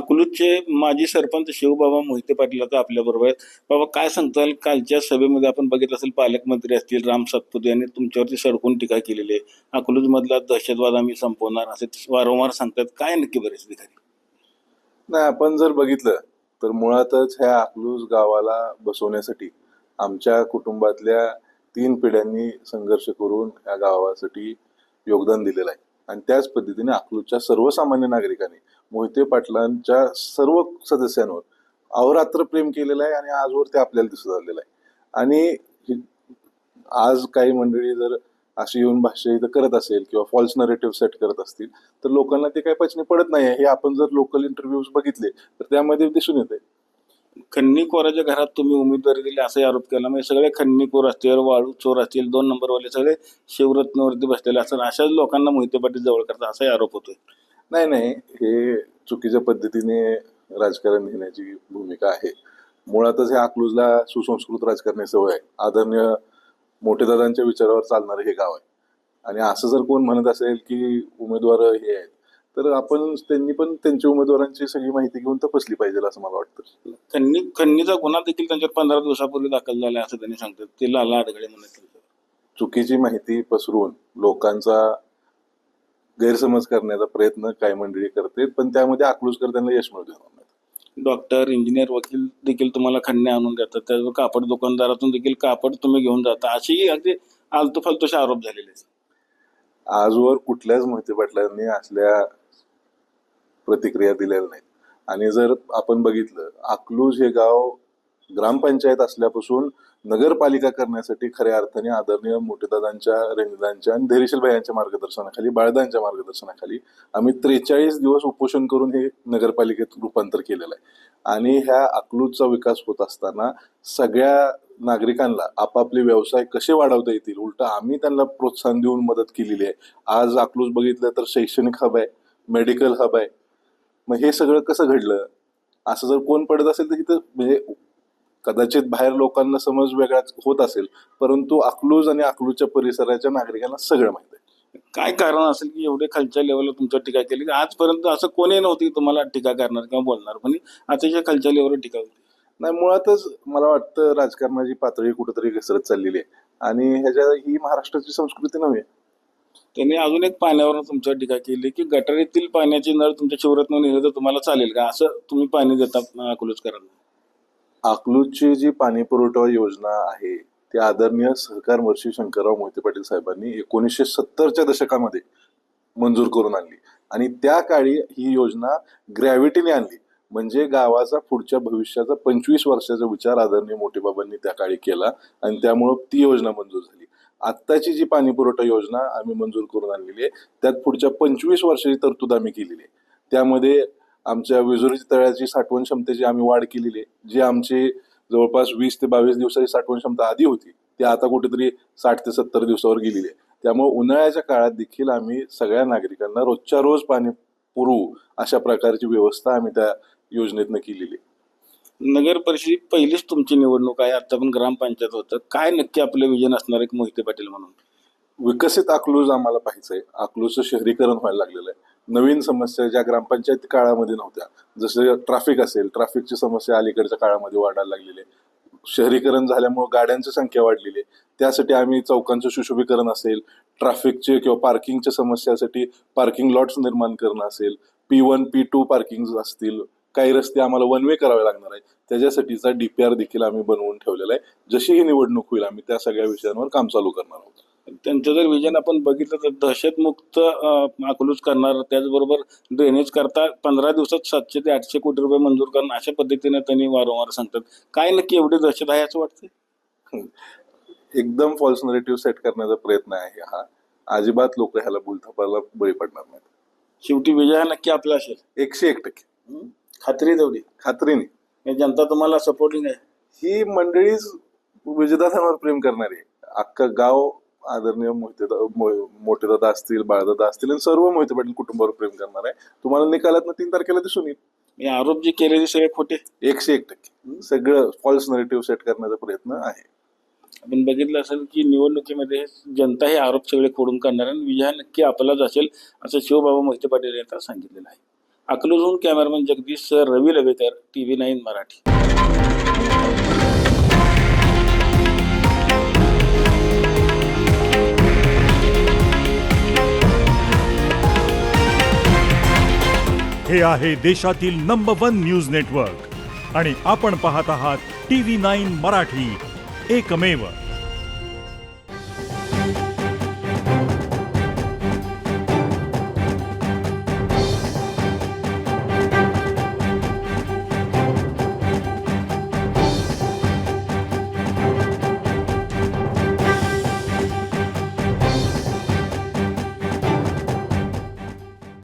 अकलूजचे माजी सरपंच शिवबाबा मोहिते पाटील आता आपल्या बरोबर आहेत. बाबा काय सांगताल? कालच्या सभेमध्ये आपण बघितलं असेल पालकमंत्री असतील राम सातपुते यांनी तुमच्यावरती सडकून टीका केलेली आहे. अकलूज मधला दहशतवाद आम्ही संपवणार असे वारंवार सांगतात. काय नक्की बरेच अधिकारी नाही आपण जर बघितलं तर मुळातच ह्या अकलूज गावाला बसवण्यासाठी आमच्या कुटुंबातल्या तीन पिढ्यांनी संघर्ष करून या गावासाठी योगदान दिलेलं आहे. आणि त्याच पद्धतीने अकलूजच्या सर्वसामान्य नागरिकांनी मोहिते पाटलांच्या सर्व सदस्यांवर अवरात्र प्रेम केलेलं आहे आणि आजवर ते आपल्याला दिसत आलेलं आहे. आणि आज काही मंडळी जर अशी येऊन भाष्य इथं करत असेल किंवा फॉल्स नरेटिव्ह सेट करत असतील तर लोकांना ते काही पचनी पडत नाही हे आपण जर लोकल इंटरव्ह्यूज बघितले तर त्यामध्ये दिसून येते खन्नीकोराच्या घरात तुम्ही उमेदवारी दिली असाही आरोप केला. म्हणजे सगळे खन्नीकोर असतील वाळू चोर असतील दोन नंबरवाले सगळे शिवरत्नवरती बसलेले असतात. अशाच लोकांना मोहिते पाटील जवळ करतात असाही आरोप होतोय. नाही नाही. हे चुकीच्या पद्धतीने राजकारण घेण्याची भूमिका आहे. मुळातच हे अकलूजला सुसंस्कृत राजकारणाची सवय आहे. आदरणीय मोठेदादांच्या विचारावर चालणारं हे गाव आहे. आणि असं जर कोण म्हणत असेल की उमेदवार हे आहेत तर आपण त्यांनी पण त्यांच्या उमेदवारांची सगळी माहिती घेऊन तपासली पाहिजे असं मला वाटतं. खन्नी खन्नीचा गुन्हा देखील त्यांच्यावर पंधरा दिवसापूर्वी दाखल झाला असं त्यांनी सांगतात. ते लाला अडगळे म्हणत चुकीची माहिती पसरवून लोकांचा गैरसमज करण्याचा प्रयत्न काही मंडळी करते पण त्यामध्ये अकलूजकर त्यांना यश मिळू देणार नाही डॉक्टर इंजिनियर वकील देखील तुम्हाला खन्ने आणून देतात. त्याचबरोबर कापड दुकानदारातून देखील कापड तुम्ही घेऊन जाता. अशी अगदी आलतू फालतूचे आरोप झालेले आहेत. आजवर कुठल्याच मोहिते पाटलांनी असल्या प्रतिक्रिया दिलेल्या नाहीत. आणि जर आपण बघितलं अकलूज हे गाव ग्रामपंचायत असल्यापासून नगरपालिका करण्यासाठी खऱ्या अर्थाने आदरणीय मोठेदादांच्या रेंजदांच्या आणि धैर्यशील भाईयांच्या मार्गदर्शनाखाली बाळदांच्या मार्गदर्शनाखाली आम्ही त्रेचाळीस दिवस उपोषण करून हे नगरपालिकेत रूपांतर केलेलं आहे. आणि ह्या अकलूजचा विकास होत असताना सगळ्या नागरिकांना आपापले व्यवसाय कसे वाढवता येतील उलट आम्ही त्यांना प्रोत्साहन देऊन मदत केलेली आहे. आज अकलूज बघितलं तर शैक्षणिक हब आहे मेडिकल हब आहे मग हे सगळं कसं घडलं? असं जर कोण पडत असेल तर तिथं म्हणजे कदाचित बाहेर लोकांना समज वेगळाच होत असेल परंतु अकलूज आणि अकलूजच्या परिसराच्या नागरिकांना सगळं माहीत आहे. काय कारण असेल की एवढे खालच्या लेवलला तुमच्यावर टीका केली? की आजपर्यंत असं कोणी नव्हतं की तुम्हाला टीका करणार किंवा बोलणार पण अतिशय खालच्या लेवलवर टीका होती. नाही मुळातच मला वाटतं राजकारणाची पातळी कुठेतरी घसरत चाललेली आहे. आणि ह्याच्या ही महाराष्ट्राची संस्कृती नव्हे. त्यांनी अजून एक पाण्यावर तुमच्यावर टीका केली की गटारीतील पाण्याची नळ तुमच्या शिवरत्न नेलं तर तुम्हाला चालेल का? असं तुम्ही पाणी देता अकलूजकरांना. अकलूजची जी पाणी पुरवठा योजना आहे ती आदरणीय सहकार वर्षी शंकरराव मोहिते पाटील साहेबांनी एकोणीसशे सत्तरच्या दशकामध्ये मंजूर करून आणली. आणि त्या काळी ही योजना ग्रॅव्हिटीने आणली. म्हणजे गावाचा पुढच्या भविष्याचा पंचवीस वर्षाचा विचार आदरणीय मोठे बाबांनी त्या काळी केला आणि त्यामुळं ती योजना मंजूर झाली. आत्ताची जी पाणी पुरवठा योजना आम्ही मंजूर करून आणलेली आहे त्यात पुढच्या पंचवीस वर्षाची तरतूद आम्ही केलेली आहे. त्यामध्ये आमच्या विजुरी तळ्याची साठवण क्षमतेची आम्ही वाढ केलेली आहे. जी आमची जवळपास वीस ते बावीस दिवसाची साठवण क्षमता आधी होती ती आता कुठेतरी साठ ते सत्तर दिवसावर गेलेली आहे. त्यामुळे उन्हाळ्याच्या काळात देखील आम्ही सगळ्या नागरिकांना रोजच्या रोज पाणी पुरवू अशा प्रकारची व्यवस्था आम्ही त्या योजनेतनं केलेली आहे. नगर परिषद पहिलीच तुमची निवडणूक आहे. आता पण ग्रामपंचायत होतं. काय नक्की आपलं विजन असणार एक मोहिते पाटील म्हणून? विकसित अकलूज आम्हाला पाहिजे अकलूजचं शहरीकरण व्हायला लागलेलं आहे. नवीन समस्या ज्या ग्रामपंचायत काळामध्ये नव्हत्या. जसं ट्रॅफिक असेल ट्रॅफिकची समस्या अलीकडच्या काळामध्ये वाढायला लागलेली आहे. शहरीकरण झाल्यामुळे गाड्यांची संख्या वाढलेली आहे. त्यासाठी आम्ही चौकांचं सुशोभीकरण असेल ट्रॅफिकचे किंवा पार्किंगच्या समस्यासाठी पार्किंग लॉट्स निर्माण करणं असेल P one P two parking असतील काही रस्ते आम्हाला वन वे करावे लागणार आहे त्याच्यासाठीचा डीपीआर देखील आम्ही बनवून ठेवलेला आहे. जशी ही निवडणूक होईल आम्ही त्या सगळ्या विषयांवर काम चालू करणार आहोत. त्यांचं जर विजन आपण बघितलं तर दहशतमुक्त अकलूज करणार त्याचबरोबर ड्रेनेज करता पंधरा दिवसात सातशे ते आठशे कोटी रुपये मंजूर करणं अशा पद्धतीने त्यांनी वारंवार सांगतात. काय नक्की एवढी दहशत आहे असं वाटतं एकदम फॉल्स नरेटिव्ह सेट करण्याचा प्रयत्न आहे हा. अजिबात लोक ह्याला बुलथापाला बळी पडणार नाहीत. शेवटी विजय हा नक्की आपला असेल. एकशे एक टक्के? खात्री तेवढी खात्रीने हे जनता तुम्हाला सपोर्टिंग आहे. ही मंडळीच विजयदादांवर प्रेम करणारी आहे. अख्खं गाव आदरणीय मोहिते मोठे दादा असतील बाळदादा असतील आणि सर्व मोहिते पाटील कुटुंबावर प्रेम करणार आहे. तुम्हाला निकालात तीन तारखेला दिसून येईल. हे आरोप जे केले ते सगळे खोटे. एकशे एक टक्के. सगळं फॉल्स नरेटिव्ह सेट करण्याचा प्रयत्न आहे. आपण बघितलं असेल की निवडणुकीमध्ये जनता हे आरोप सगळे खोडून करणार आणि विजय हा नक्की आपलाच असेल असं शिवबाबा मोहिते पाटील यांनी आता सांगितलेलं आहे. अकलूजहून cameraman Jagdish sir Ravi Lavekar T V nine Marathi. हे आहे देशातील नंबर वन न्यूज नेटवर्क आणि आपण पाहत आहात टी व्ही नाईन मराठी. एकमेव.